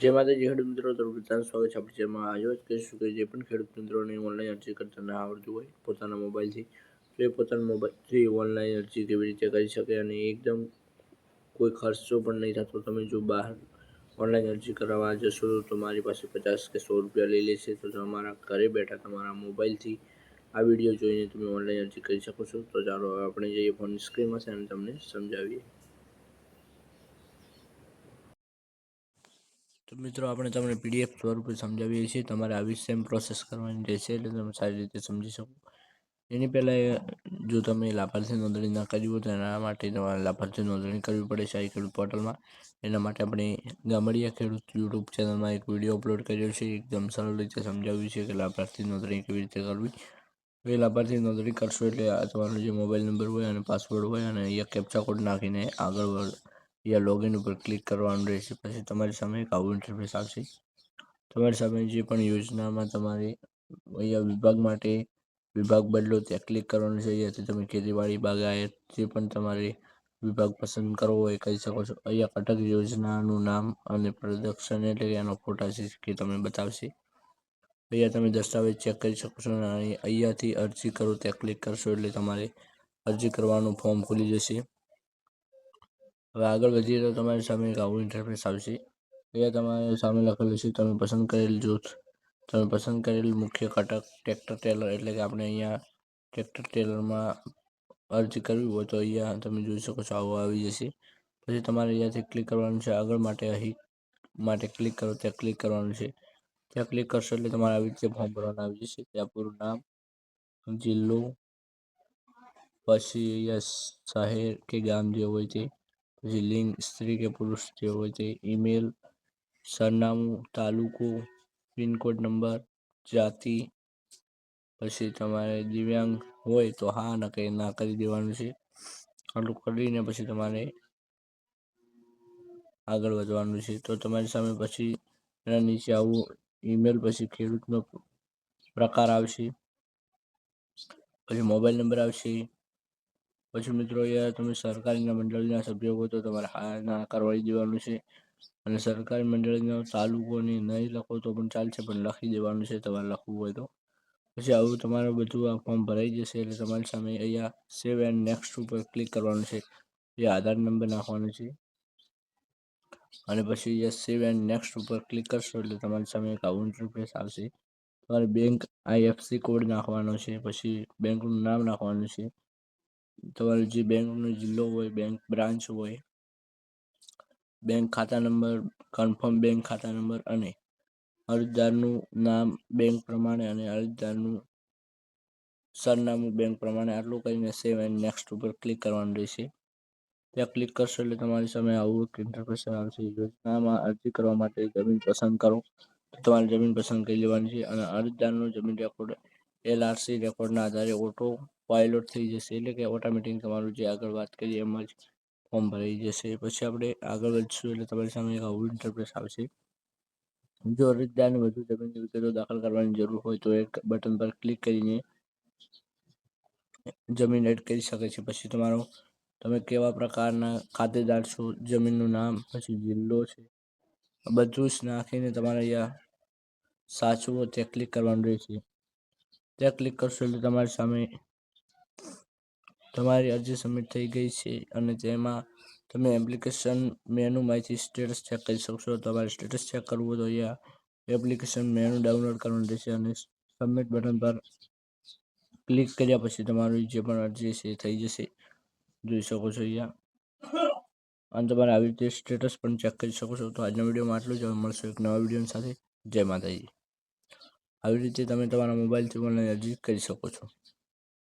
જય માતાજી, ખેડૂત મિત્રો તો બધાનું સ્વાગત છે. આપણે જેમાં આજે જ કહીશું કે જે પણ ખેડૂત મિત્રોને ઓનલાઈન અરજી કરતા ના આવડતું હોય, પોતાના મોબાઈલથી, તો એ પોતાના મોબાઈલથી ઓનલાઈન અરજી કેવી રીતે કરી શકે અને એકદમ કોઈ ખર્ચો પણ નહીં થતો. તમે જો બહાર ઓનલાઈન અરજી કરાવવા જશો, તો મારી પાસે પચાસ કે સો રૂપિયા લઈ લેશે. તો તમારા ઘરે બેઠા તમારા મોબાઈલથી આ વીડિયો જોઈને તમે ઓનલાઈન અરજી કરી શકો છો. તો ચાલો આપણે જઈએ ફોન સ્ક્રીનમાં છે અને તમને સમજાવીએ. તો મિત્રો, આપણે તમને પીડીએફ સ્વરૂપે સમજાવીએ છીએ. તમારે આવી સેમ પ્રોસેસ કરવાની રહેશે એટલે તમે સારી રીતે સમજી શકો. એની પહેલાં જો તમે લાભાર્થી નોંધણી ના કરી હોય તો એના માટે તમારે લાભાર્થી નોંધણી કરવી પડે છે આ ખેડૂત પોર્ટલમાં. એના માટે આપણે ગામડિયા ખેડૂત યુટ્યુબ ચેનલમાં એક વીડિયો અપલોડ કર્યો છે. એકદમ સરળ રીતે સમજાવ્યું છે કે લાભાર્થી નોંધણી કેવી રીતે કરવી. એ લાભાર્થી નોંધણી કરશો એટલે તમારો જે મોબાઈલ નંબર હોય અને પાસવર્ડ હોય અને અહીંયા કેપ્ચા કોડ નાખીને આગળ યા લોગિન ઉપર ક્લિક કરવાનું રહેશે, પછી તમારી સામે એક આવું ઇન્ટરફેસ આવશે. તમારી સામે જે પણ યોજનામાં તમારે અહીંયા વિભાગ માટે વિભાગ બદલો, ત્યાં ક્લિક કરવાનું છે અહીંયાથી તમે ખેતીવાડી બાગાયત જે પણ તમારે વિભાગ પસંદ કરવો હોય કહી શકો છો. અહીંયા કટક યોજનાનું નામ અને પ્રદર્શન એટલે કે એનો ફોટા છે કે તમે બતાવશે. અહીંયા તમે દસ્તાવેજ ચેક કરી શકો છો અને અહીંયાથી અરજી કરો, ત્યાં ક્લિક કરશો એટલે તમારે અરજી કરવાનું ફોર્મ ખુલી જશે. હવે આગળ વધીએ તો તમારી સામે એક આવું ઇન્ટરફેસ આવશે. અહીંયા તમારે સામે લખેલું છે, તમે પસંદ કરેલ જૂથ, તમે પસંદ કરેલ મુખ્ય ઘટક ટ્રેક્ટર ટેલર એટલે કે આપણે અહીંયા ટ્રેક્ટર ટેલરમાં અરજી કરવી હોય તો અહીંયા તમે જોઈ શકો છો આવું આવી જશે. પછી તમારે અહીંયાથી ક્લિક કરવાનું છે આગળ માટે, અહીં માટે ક્લિક કરો, ત્યાં ક્લિક કરવાનું છે. ત્યાં ક્લિક કરશો એટલે તમારે આવી રીતે ફોર્મ ભરવાનું આવી જશે. ત્યાં પૂરું નામ, જિલ્લો, પછી અહીંયા શહેર કે ગામ જે હોય તે પછી લિંગ, સ્ત્રી કે પુરુષ જે હોય તે ઈમેલ સરનામું, તાલુકો, પિનકોડ નંબર, જાતિ, પછી તમારે દિવ્યાંગ હોય તો હા ન કે ના કરી દેવાનું છે. આટલું કરીને પછી તમારે આગળ વધવાનું છે. તો તમારી સામે પછી એના નીચે આવું ઈમેલ પછી ખેડૂતનો પ્રકાર આવશે. પછી મોબાઈલ નંબર આવશે. પછી મિત્રો અહીંયા તમે સરકારીના મંડળીના સભ્યો હો તો તમારે હા ના કરવાડી દેવાનું છે. અને સરકારી મંડળના તાલુકોને નહીં લખો તો પણ ચાલશે, પણ લખી દેવાનું છે તમારે લખવું હોય તો. પછી આવું તમારું બધું આ ફોર્મ ભરાઈ જશે એટલે તમારી સામે અહીંયા સેવ એન્ડ નેક્સ્ટ ઉપર ક્લિક કરવાનું છે. એ આધાર નંબર નાખવાનો છે. અને પછી અહીંયા સેવ એન્ડ નેક્સ્ટ ઉપર ક્લિક કરશો એટલે તમારી સામે એક આવું ઇન્ટરફેસ આવશે. તમારે બેંક આઈએફસી કોડ નાખવાનો છે, પછી બેંકનું નામ નાખવાનું છે. તમારો જે બેંકનો જિલ્લો હોય બેંક બ્રાન્ચ હોય બેંક ખાતા નંબર કન્ફર્મ બેંક ખાતા નંબર અને અરજદારનું નામ બેંક પ્રમાણે અને અરજદારનું સરનામું બેંક પ્રમાણે આટલું કરીને સેવ એન્ડ નેક્સ્ટ ઉપર ક્લિક કરવાનું રહેશે. ત્યાં ક્લિક કરશો એટલે તમારી સામે આવું એક ઇન્ટરફેસ આવશે. યોજનામાં અરજી કરવા માટે જમીન પસંદ કરો. તો તમારે જમીન પસંદ કરી લેવાની છે અને અરજદારનું જમીન રેકોર્ડ એલઆરસી રેકોર્ડના આધારે ઓટો પાયલોટ થઈ જશે એટલે કે ઓટોમેટિક તમારું જે આગળ વાત કરીએ એમ જ ફોર્મ ભરાઈ જશે. પછી આપણે આગળ વધશું એટલે તમારી સામે એક આવું ઇન્ટરપ્રેસ આવશે. જો અરજદારને વધુ જમીનની વિગતો દાખલ કરવાની જરૂર હોય તો એક બટન પર ક્લિક કરીને જમીન એડ કરી શકે છે. પછી તમારો, તમે કેવા પ્રકારના ખાતેદાર છો, જમીનનું નામ, પછી જિલ્લો છે બધું જ નાખીને તમારે અહીંયા સાચવો ત્યાં ક્લિક કરવાનું રહેશે. ત્યાં ક્લિક કરશો એટલે તમારી સામે તમારી અરજી સબમિટ થઈ ગઈ છે અને તેમાં તમે એપ્લિકેશન મેનુમાંથી સ્ટેટસ ચેક કરી શકશો. તમારે સ્ટેટસ ચેક કરવું તો અહીંયા એપ્લિકેશન મેનુ ડાઉનલોડ કરવાનું રહેશે અને સબમિટ બટન પર ક્લિક કર્યા પછી તમારી જે પણ અરજી છે થઈ જશે. જોઈ શકો છો અહીંયા. અને તમારે આવી રીતે સ્ટેટસ પણ ચેક કરી શકો છો. તો આજના વિડીયોમાં આટલું જ. મળશું એક નવા વીડિયો સાથે. જય માતાજી. આવી રીતે તમે તમારા મોબાઈલથી ઓનલાઈન અરજી કરી શકો છો.